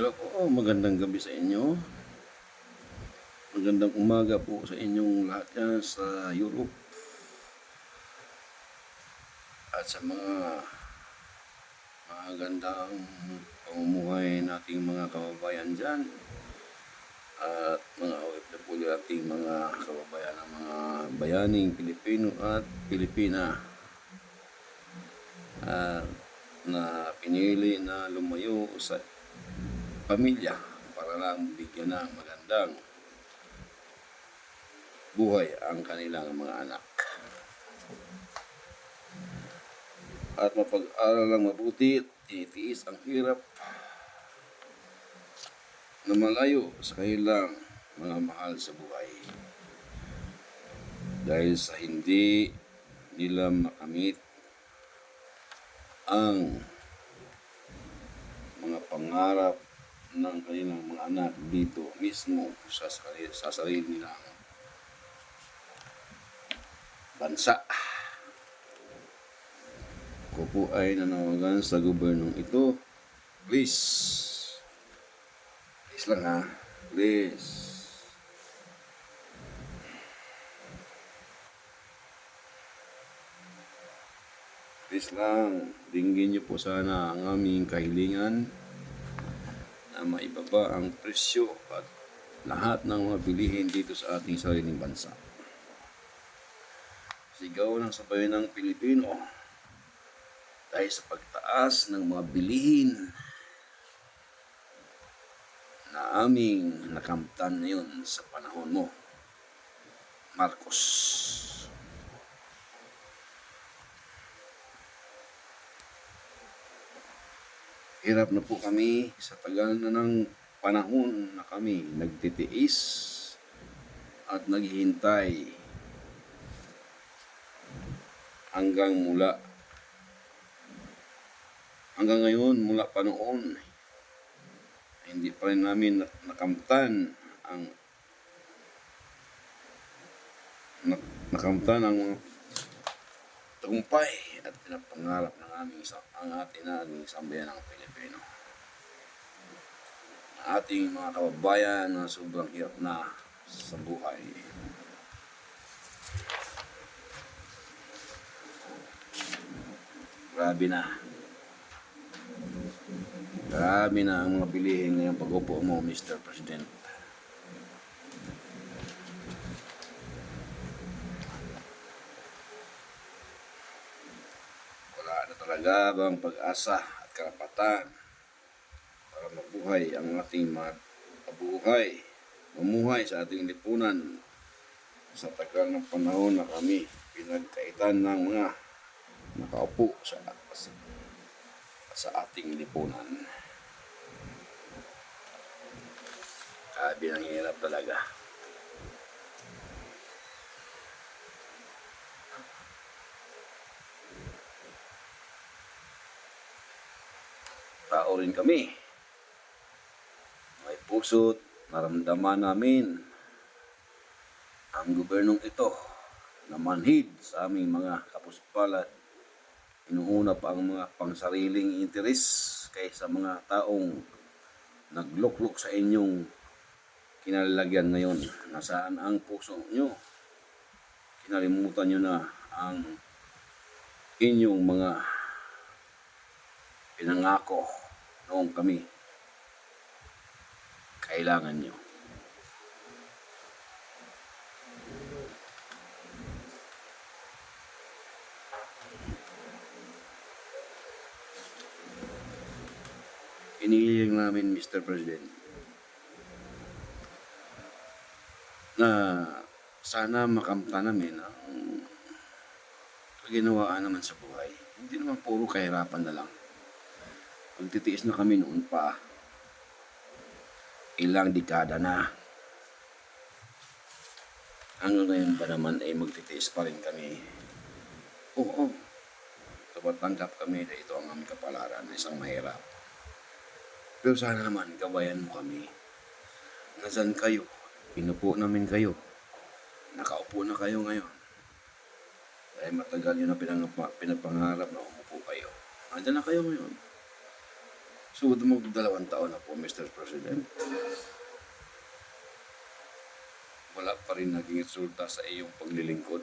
Hello po, magandang gabi sa inyo. Magandang umaga po sa inyong lahat yan sa Europe. At sa mga magandang pamumuhay nating mga kababayan dyan. At mga OFW ating mga kababayan ng mga bayaning Pilipino at Pilipina. At na pinili na lumayo sa pamilya para lang bigyan ng magandang buhay ang kanilang mga anak. At mapag-aral lang mabuti, tinitiis ang hirap na malayo sa kanilang mga mahal sa buhay. Dahil sa hindi nila makamit ang mga pangarap ng kanilang mga anak dito mismo sa sarili, sa sarili nilang bansa. Ako po ay nanawagan sa gobyernong ito. Please. Please lang ha. Please. Please lang, dinggin niyo po sana ang aming kahilingan na maibaba ang presyo at lahat ng mga bilihin dito sa ating sariling bansa. Sigaw ng sabayan ng Pilipino dahil sa pagtaas ng mga bilihin na aming nakamtan ngayon sa panahon mo, Marcos. Hirap na po kami. Sa tagal na ng panahon na kami nagtitiis at naghihintay hanggang mula hanggang ngayon mula pa noon hindi pa rin namin na- nakamtan ang nak- nakamtan ang mga tagumpay at pinapangarap ng aming sa ang ating aming sambayan ng Pilipino. Ang ating mga kababayan na sobrang hirap na sa buhay. Grabe na. Grabe na ang mga bilihin ngayong pag-upo mo, Mr. President. Wala na talaga bang pag-asa at karapatan para mabuhay ang ating mga kabuhay, mamuhay sa ating lipunan sa tagal ng panahon na kami pinagkaitan ng mga nakaupo sa, sa, sa ating lipunan. Sabi ng hirap talaga. Tao rin kami. May puso't naramdaman namin ang gobernong ito na manhid sa aming mga kapuspalad. Inuuna pa ang mga pangsariling interes kaysa mga taong nagluklok sa inyong kinalalagyan ngayon. Nasaan ang puso nyo? Kinalimutan nyo na ang inyong mga pinangako noong kami kailangan nyo. Iniiling namin, Mr. President, na sana makamta namin ang ginawaan naman sa buhay. Hindi naman puro kahirapan na lang. Magtitiis na kami noon pa. Ilang dekada na. Hanggang ngayon ba naman ay magtitiis pa rin kami. Oo. Tumatanggap kami na ito ang aming kapalaran na isang mahirap. Pero sana naman gabayan mo kami. Nasaan kayo? Pinupo namin kayo. Nakaupo na kayo ngayon. Dahil matagal yun na pinang, pinapangarap na umupo kayo. Andiyan na kayo ngayon. So, magdalawang taon na po, Mr. President. Wala pa rin naging resulta sa iyong paglilingkod.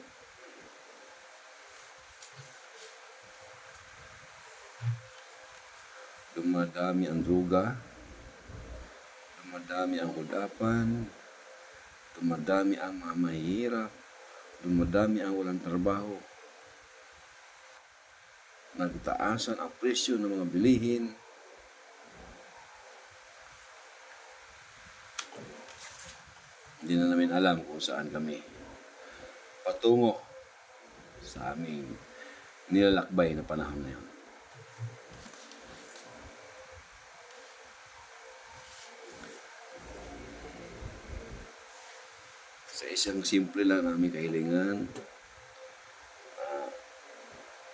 Dumadami ang druga, dumadami ang kudapan, dumadami ang mga mahihirap, dumadami ang walang trabaho, nagtaasan ang presyo ng mga bilihin, hindi na namin alam kung saan kami patungo sa aming nilalakbay na panahon na yun. Sa isang simple lang namin kahilingan, ah,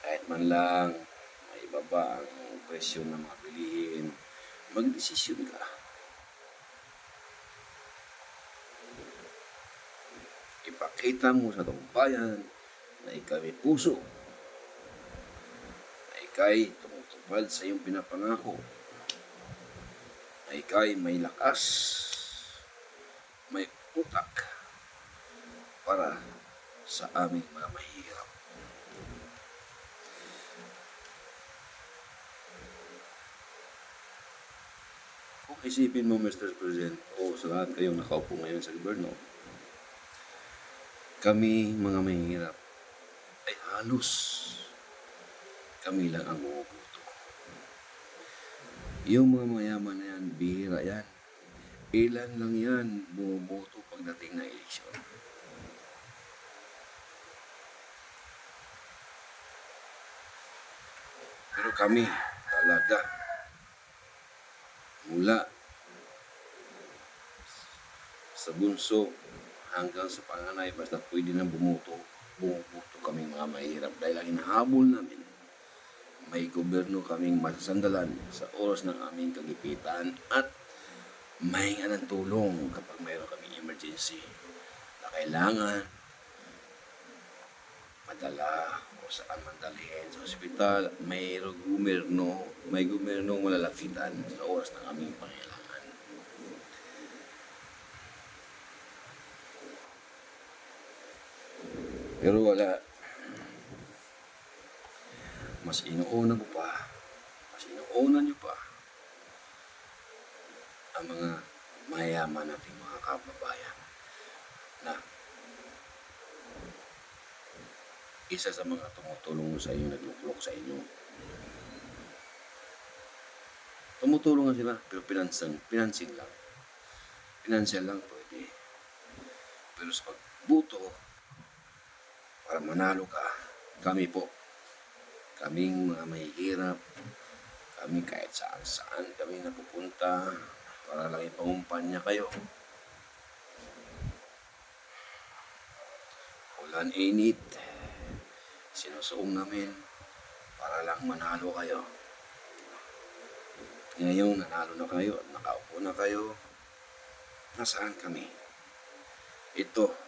kahit man lang may baba ang presyo ng mga bilihin, magdesisyon ka. Ipakita mo sa taong bayan na ikaw ay puso, na ikaw ay tumutupad sa iyong pinapangako, na ikaw ay may lakas, may utak para sa aming mga mahirap. Kung isipin mo, Mr. President, o sa lahat kayong nakaupo ngayon sa gobyerno, kami mga mahirap ay halos kami lang ang bumubuto. Yung mga mayaman na yan, bihira yan. Ilan lang yan bumubuto pagdating ng eleksyon. Pero kami talaga mula sa bunso hanggang sa panganay basta pwede nang bumuto bumubuto kaming mga mahirap. Dahil ang hinahabol namin may gobyerno kaming masasandalan sa oras ng aming kagipitan at mahinga ng tulong kapag mayroon kaming emergency na kailangan madala o saan man dalhin sa ospital. Mayroong gobyerno may gobyernong malalapitan sa oras ng aming pangailangan Pero wala. Mas inuuna mo pa. Mas inuuna nyo pa. Ang mga mayaman nating mga kababayan na isa sa mga tumutulong sa inyo, nagluklok sa inyo. Tumutulong sila, pero pinansan, pinansin lang. Pinansyal lang pwede. Pero sa pagbuto, para manalo ka, kami po, kaming mga mahihirap, kami kahit saan saan kami napupunta, para lang ipangumpanya kayo. Ulan init, sinusuong namin para lang manalo kayo. Ngayon, nanalo na kayo at nakaupo na kayo. Nasaan kami? Ito,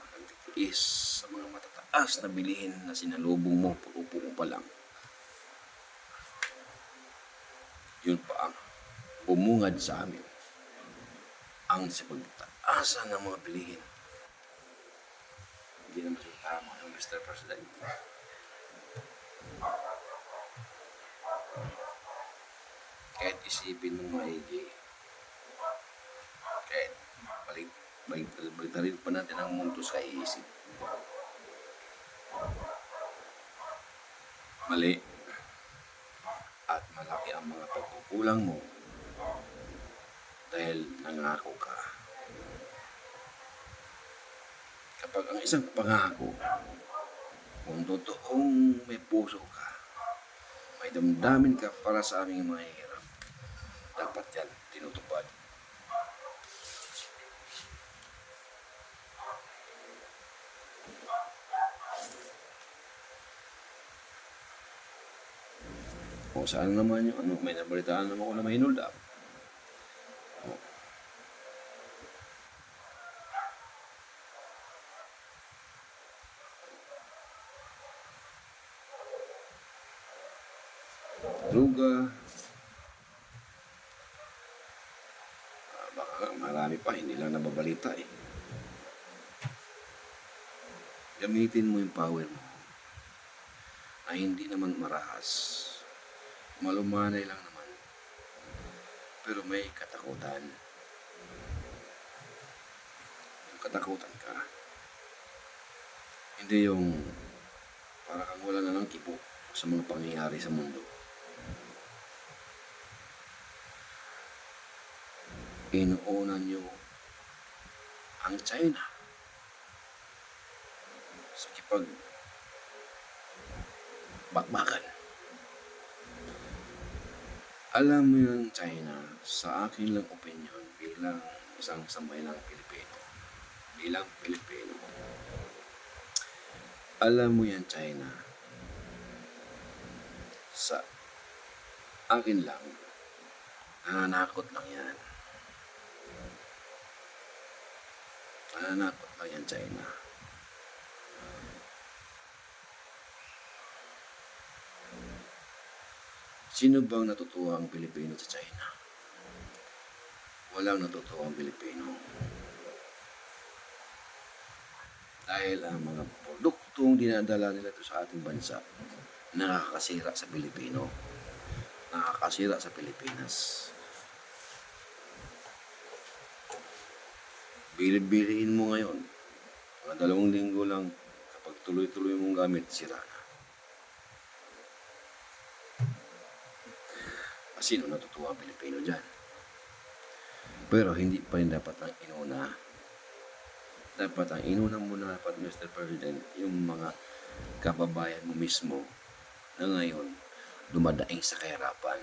nagtitiis sa mga matataas na bilihin na sinalubong mo, puupo mo pa lang. Yun pa ang bumungad sa amin. Ang sa pagtaasa ng mga bilihin. Hindi naman siya tama ng Mr. President. Kahit isipin mong maigi, kahit rin pa natin ang mundo sa iisip. Mali. At malaki ang mga pagkukulang mo dahil nangako ka. Kapag ang isang pangako, kung totoong may puso ka, may damdamin ka para sa aming mga hirap, dapat yan O saan naman yung ano, may nabalitaan naman ako na may hold up. Druga, marami pa, hindi lang nababalita eh. Gamitin mo yung power mo ay hindi naman marahas. Malumanay lang naman. Pero may katakutan. Yung katakutan ka. Hindi yung para kang wala na ng kibo sa mga pangyayari sa mundo. Inuuna nyo ang China sa kipag bakbakan. Alam mo yung China, sa akin lang opinion bilang isang sambayanang Pilipino, bilang Pilipino, alam mo yan China, sa akin lang, nananakot lang yan. Nananakot lang yan China. Sino bang natutuwa ang Pilipino sa China? Walang natutuwa ang Pilipino. Dahil ang mga produktong dinadala nila sa ating bansa, nakakasira sa Pilipino. Nakakasira sa Pilipinas. Bili-biliin mo ngayon. Mga dalawang linggo lang, kapag tuloy-tuloy mong gamit, sira na. Sino natutuwa ang Pilipino dyan? Pero hindi pa rin dapat ang inuna. Dapat ang inuna muna dapat, Mr. President, yung mga kababayan mo mismo na ngayon dumadaing sa kahirapan.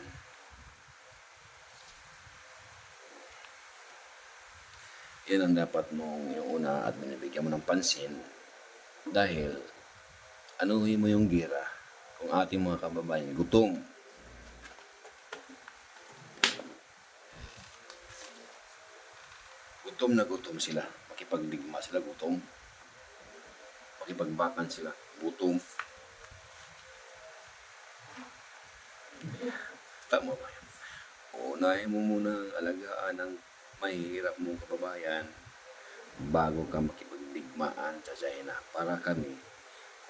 Yan ang dapat mong iuna at binibigyan mo ng pansin dahil anuhin mo yung gira kung ating mga kababayan gutom gutom na gutom sila. Makipagdigma sila, gutom. Makipagbakan sila, gutom. Tama ba yun? Unahin mo muna ang alagaan ng mahihirap mong kababayan bago ka makipagdigmaan sa China para kami,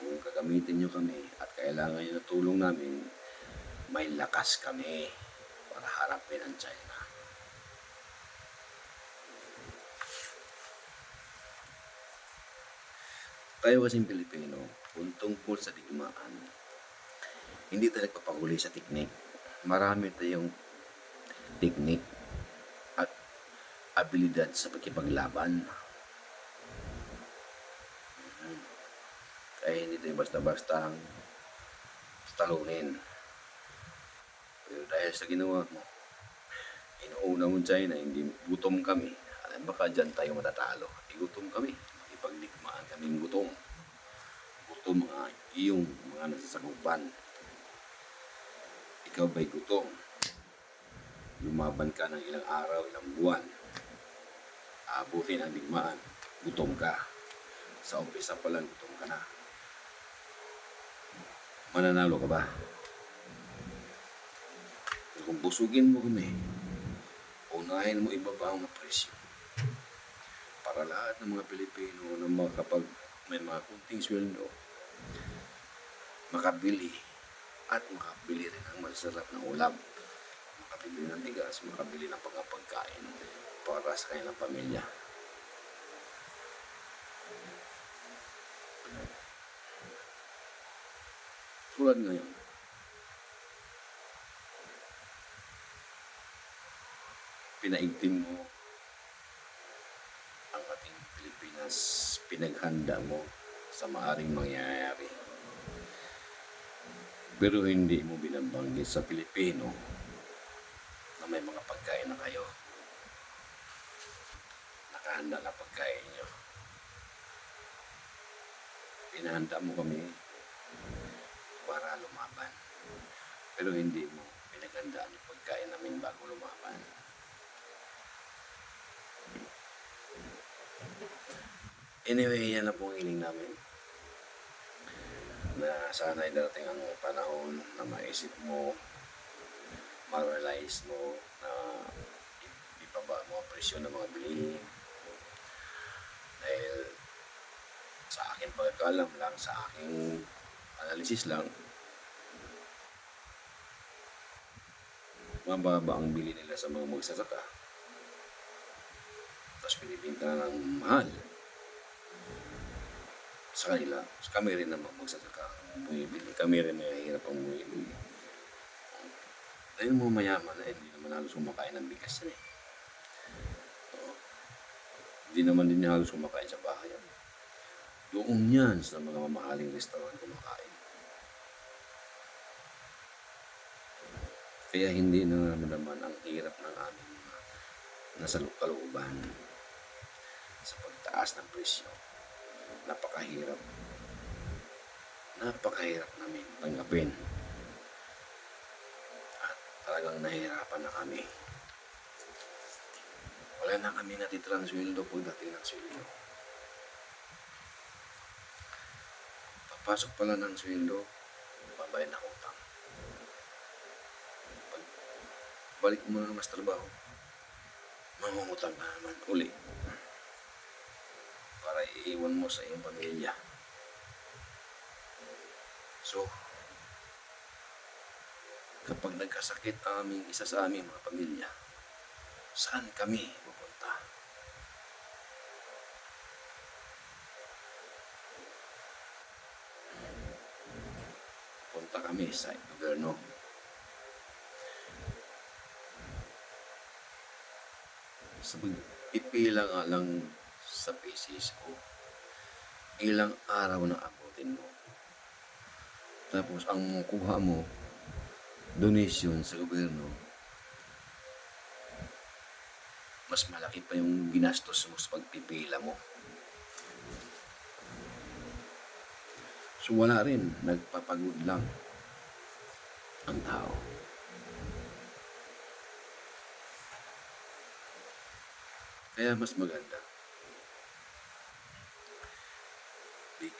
kung gagamitin nyo kami at kailangan nyo ng tulong namin, may lakas kami para harapin ang China. Tayo kasing Pilipino, kung tungkol sa digmaan, hindi tayo nagpapahuli sa teknik. Marami tayong teknik at abilidad sa pagkipaglaban. Kaya hindi tayo basta-basta ang talunin. Pero dahil sa ginawa mo, inuuna mo China, hindi gutom kami. Alam, baka dyan tayo matatalo. Igutom kami. Kaming gutom. Gutom mga iyong mga nasasakupan. Ikaw ba'y gutom? Lumaban ka ng ilang araw, ilang buwan. Abutin ang digmaan. Gutom ka. Sa umpisa pa lang, gutom ka na. Mananalo ka ba? Kung busugin mo kami, unahin mo ibaba ang mga presyo para lahat ng mga Pilipino na mga kapag may mga kunting sweldo, makabili at makabili rin ng masarap na ulam. Makabili ng tigas, makabili ng pangapagkain para sa kanilang pamilya. Tulad ngayon, pinaigting mo ang ating Pilipinas, pinaghanda mo sa maaring mangyayari. Pero hindi mo binabanggit sa Pilipino na may mga pagkain na kayo. Nakahanda na pagkain nyo. Pinahanda mo kami para lumaban. Pero hindi mo pinaghandaan yung pagkain namin bago lumaban. Anyway, yan na po ang hiling namin. Na sana ay darating ang panahon na maisip mo, ma-realize mo na ibaba mo ang presyo ng mga bilihin. Dahil sa akin pagkakalam lang, sa aking analysis lang, mababa ang bili nila sa mga magsasaka. Tapos pinibinta na ng mahal. Sa kanila, sa kami rin naman magsasaka bumibili. Kami rin mahihirap ang bumibili. Dahil mo mayaman na hindi naman halos kumakain ng bigas yan eh. Hindi naman din halos kumakain sa bahay. Doon yan sa mga mamahaling restaurant kumakain. Kaya hindi nararamdaman ang hirap ng aming mga nasa kalooban sa pagtaas ng presyo. Napakahirap. Napakahirap namin tanggapin. At talagang nahihirapan na kami. Wala na kami natitirang sweldo pagdating ng sweldo. Papasok pala ng sweldo, babayad na utang. Pag balik mo na mas trabaho, mangungutang na naman uli. Iiwan mo sa iyong pamilya. So, kapag nagkasakit ang aming isa sa aming mga pamilya, saan kami pupunta? Punta kami sa gobyerno. Sa pagpipila nga lang sa PCs ko, ilang araw na abutin mo. Tapos ang kuha mo, donation sa gobyerno, mas malaki pa yung ginastos mo sa pagpipila mo. So wala rin, nagpapagod lang ang tao. Kaya mas maganda.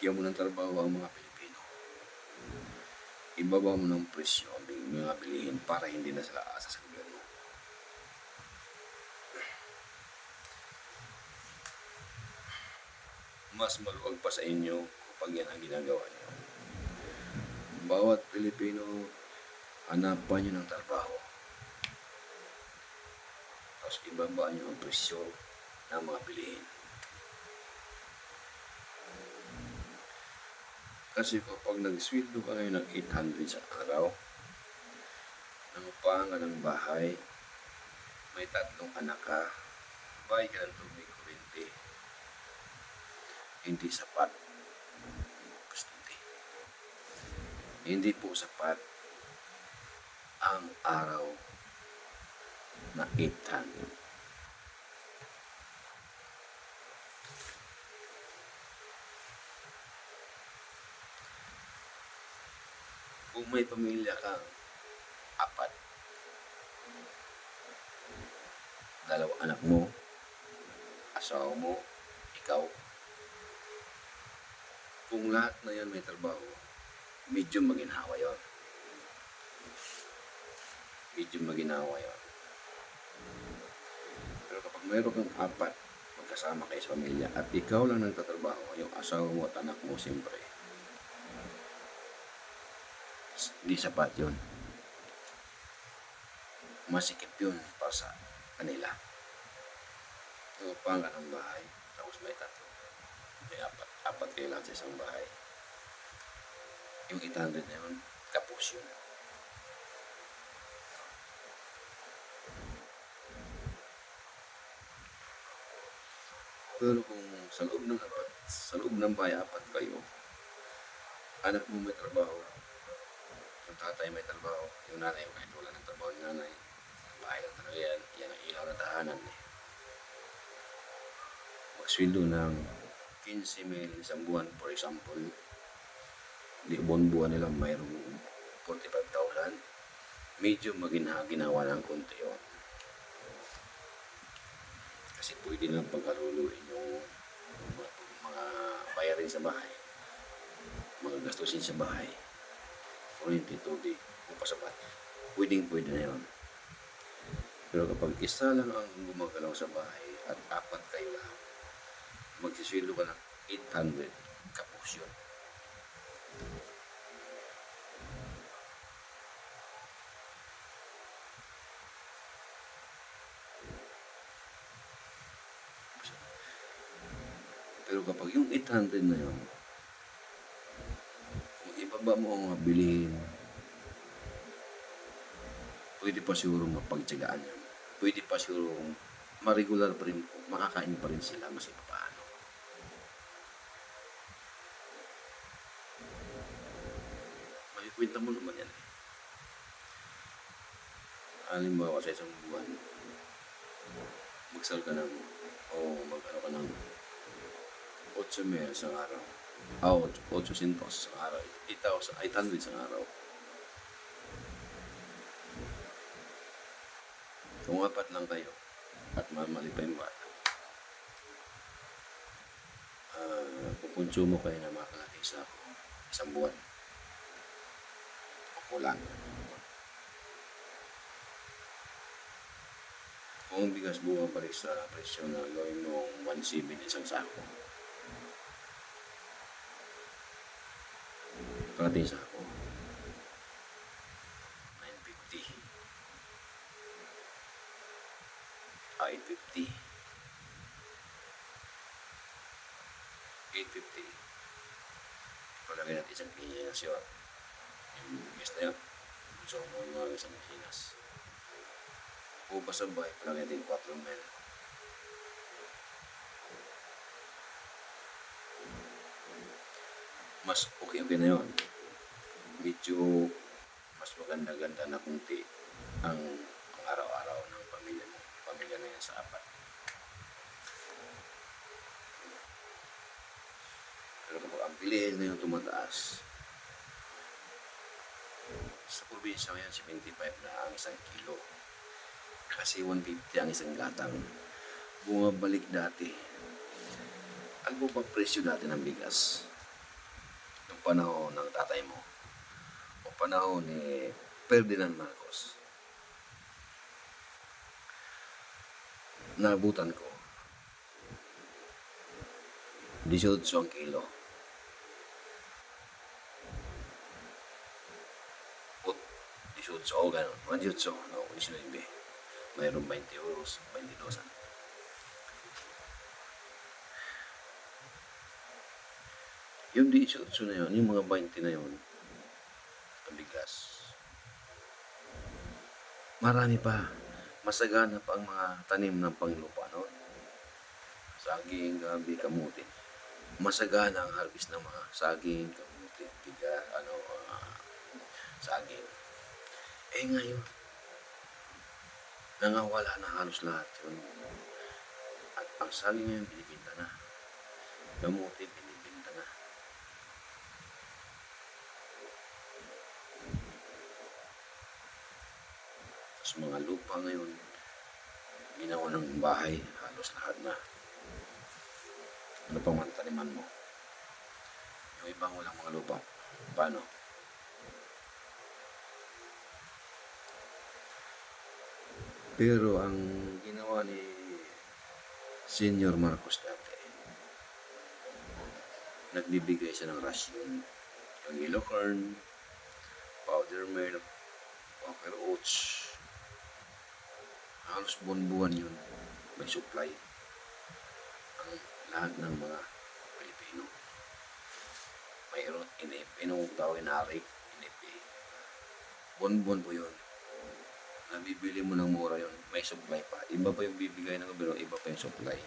Bigyan mo ng trabaho ang mga Pilipino. Ibaba mo ng presyo ang mga bilihin para hindi na sila asa sa gobyerno. Mas maluwag pa sa inyo kapag yan ang ginagawa niyo. Bawat Pilipino, hanapan niyo ng trabaho. Tapos ibaba niyo ang presyo ng mga bilihin. Kasi kapag nag-sweldo ka ngayon ng 800 sa araw, nangupahan ka ng bahay, may tatlong anak ka, bayad ka ng tubig kuryente, hindi sapat. Bastante. Hindi po sapat ang araw na 800. Kung may pamilya kang apat, dalawa anak mo, asawa mo, ikaw, kung lahat na yan may trabaho, medyo maginhawa yon. Medyo maginhawa yon. Pero kapag mayroon kang apat, magkasama kayo sa pamilya, at ikaw lang nagtatrabaho, yung asawa mo at anak mo, siyempre, hindi sapat yun. Masikip yun para sa kanila. Tumapangan ng bahay, tapos may tatlo. May apat, apat kayo lahat sa isang bahay. Yung 800 na yun, kapos yun. Pero kung sa loob ng apat, sa loob ng bahay, apat kayo, anak mo may trabaho, yung tatay may trabaho, yung nanay, kahit wala ng trabaho yung nanay, bahay lang talaga yan, yan ang ilaw na tahanan eh. Magsweldo ng 15 mil isang buwan, for example, di buwan-buwan nila mayroong 45,000, medyo magina ginawa ng konti yun. Kasi pwede lang pagkaluluin yung mga bayarin sa bahay, mga gastusin sa bahay, kuryente, tubig, upasapat. Pwedeng pwede na yun. Pero kapag isa lang ang gumagalaw sa bahay at apat kayo lahat, magsisweldo ka ng 800 kapos yun. Pero kapag yung 800 na yun, ibaba mo ang mga pwede pa siguro mapagtsagaan yan. Pwede pa siguro ma-regular pa rin, makakain pa rin sila mas paano. Makikwenta mo naman yan. Halimbawa sa isang buwan, magsal ka ng, o mag-ano ka ng 8 mil sa araw. Ah, 800 sa araw. 8,000, 800 sa araw. Kung apat lang kayo at mamali pa yung bata, uh, kukonsumo kayo na mga kalahati sa isang buwan. O kulang. Kung bigas bumabalik sa presyo na gawin mong 1.7 isang sako, kalating sako, 950. Ah, 850. 850. Palagay natin isang Pilipinas yun. Yung bigas na yun. So, mga isang Pilipinas. Bukas sa bahay, palagay natin 4 mil. Mas okay-okay na yun. Medyo mas maganda-ganda na kunti ang, ang araw-araw ng pamilya mo. Pamilya na yan sa apat. Pero kapag ang bilihin na yung tumataas, sa probinsya ngayon, 75 na ang isang kilo. Kasi 150 ang isang gatang. Bumabalik dati. Ano ba presyo dati ng bigas? Panahon ng tatay mo. O panahon ni Ferdinand Marcos. Naabutan ko. 18 ang kilo. Put 18 o ganun. 18 no, 19. Mayroong 20 euros, 22 Yung 18 na yun, yung mga 20 na yun, ang bigas. Marami pa. Masagana pa ang mga tanim ng panglupa noon. Saging, gabi, kamuti. Masagana ang harvest ng mga saging, kamuti, tiga, ano, ah, saging. Eh ngayon, nangawala na halos lahat yun. At ang saging ngayon, binibinta na. Kamuti, binibinta na. Tapos mga lupa ngayon, ginawa ng bahay, halos lahat na. Ano pang man taniman mo? Yung ibang walang mga lupa. Paano? Pero ang ginawa ni Senior Marcos dati, nagbibigay siya ng ration. Yung yellow corn, powder milk, Walker Oats. Halos buwan-buwan yun. May supply. Ang lahat ng mga Pilipino. Mayroon, inip, inutawin narik, inipi. Buwan-buwan po yun. Nabibili mo ng mura yun. May supply pa. Iba pa yung bibigay ng gobyerno, iba pa yung supply.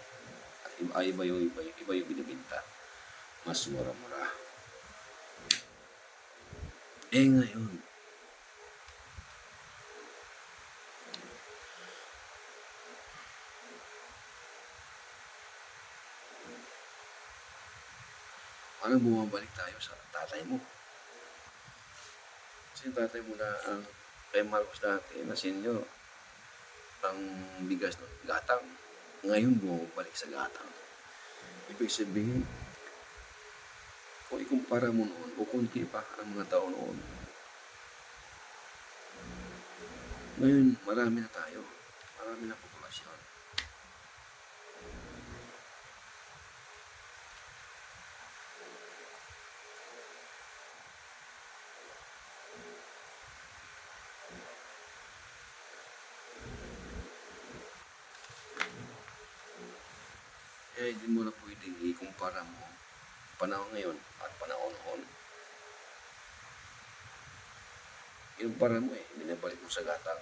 At iba, ah, iba yung, iba, yung- iba yung binibinta. Mas mura-mura. Eh ngayon, parang bumabalik tayo sa tatay mo. Kasi tatay mo na ang kay Marcos dati na senior, ang bigas ng gatang. Ngayon bumabalik sa gatang. Ibig sabihin, kung ikumpara mo noon, o kunti pa ang mga tao noon. Ngayon, marami na tayo. marami na populasyon. Eh, hindi mo na pwedeng ikumpara mo panahon ngayon at panahon noon. Inumpara mo eh, binabalik mo sa gatang.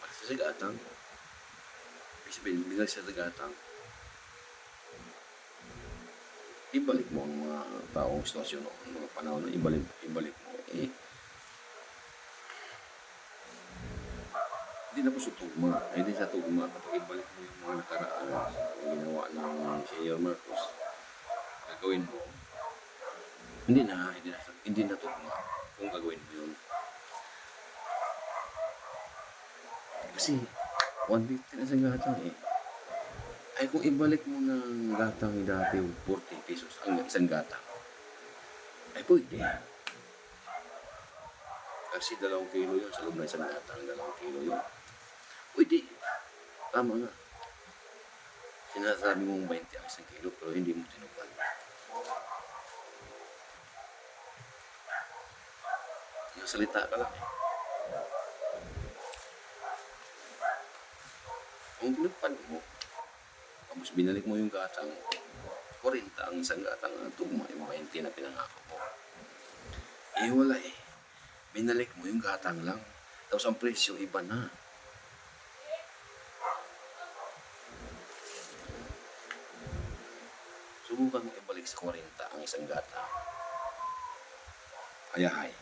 Balik sa gatang. Ibig sabihin, binalik sa gatang. Ibalik mo ang mga taong sitwasyon noon, mga panahon na ibalik, ibalik mo. Eh, hindi na po sa tugma. Ay, hindi sa tugma. Kapag ibalik mo yung mga nakaraan, yung ginawa ng Mayor Marcos, gagawin mo, hindi na, hindi na, hindi na tugma kung gagawin mo yun. Kasi, 150 na sa gatang eh. Ay, kung ibalik mo ng gatang dati, 40 pesos ang isang gatang, ay pwede. Kasi dalawang kilo yun sa loob ng isang gatang, dalawang kilo yun. Pwede. Tama nga. Sinasabi mong 20 ang isang kilo, pero hindi mo tinupad. Nasalita ka lang eh. Kung tinupad mo, tapos binalik mo yung gatang, 40 ang isang gatang, ang tugma yung 20 na pinangako mo. Eh wala eh. Binalik mo yung gatang lang. Tapos ang presyo iba na. Subukan mo ibalik sa 40 ang isang gata. Ayahay.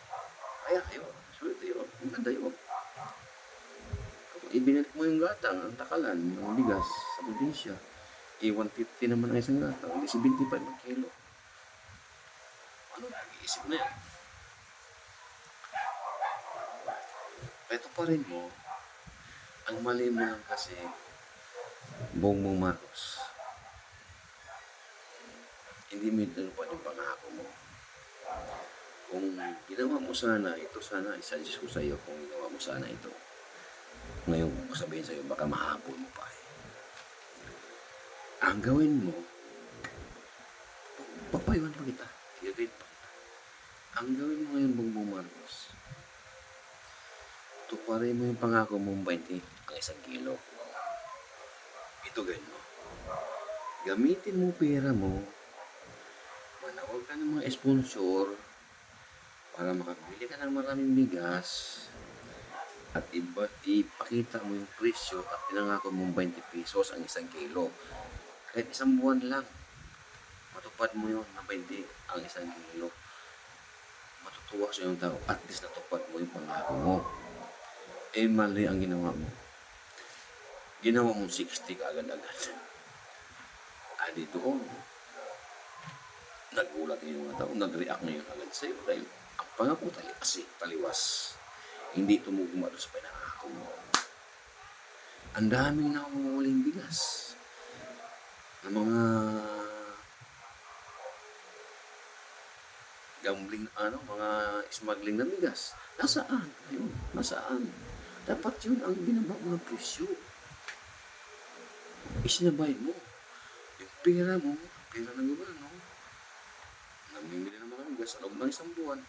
Ayahay yun. Swerte yun. Ang ganda yun. Kung ibinalik mo yung gatang, ang takalan, yung bigas sa probinsya, eh 150 naman ang isang gatang, hindi 75 ang kilo. Ano nag-iisip na yan? Ito pa rin mo, ang mali mo lang kasi, Bongbong Marcos. Hindi mo tinupad yung pangako mo. Kung ginawa mo sana, ito sana, isa-suggest ko sa iyo kung ginawa mo sana ito. Ngayon, sabihin sa iyo, baka mahabol mo pa eh. Ang gawin mo, papayuan pa kita. Gagawin pa kita. Ang gawin mo ngayon, Bongbong Marcos, tuparin mo yung pangako mong 20 ang isang kilo. Ito gawin mo. Gamitin mo pera mo, manawag ka ng mga sponsor para makabili ka ng maraming bigas at iba, ipakita mo yung presyo at pinangako mong 20 pesos ang isang kilo. Kahit isang buwan lang, matupad mo yun na 20 ang isang kilo. Matutuwa sa yung tao, at least natupad mo yung pangako mo eh mali ang ginawa mo. Ginawa mo 60 kaagad-agad. Ah, dito oh. Nagulat yung mga tao, nag-react ngayon agad sa'yo dahil ang pangako tali kasi taliwas. Hindi tumugma doon sa pinangako mo. Ang daming nakukuling bigas. Ng mga gambling, ano, mga smuggling na bigas. Nasaan? Ayun, nasaan? Dapat yun ang binaba mo ng presyo. Isinabay mo. Yung pera mo, pera ng gobyerno, namimili ng mga bigas loob ng isang buwan,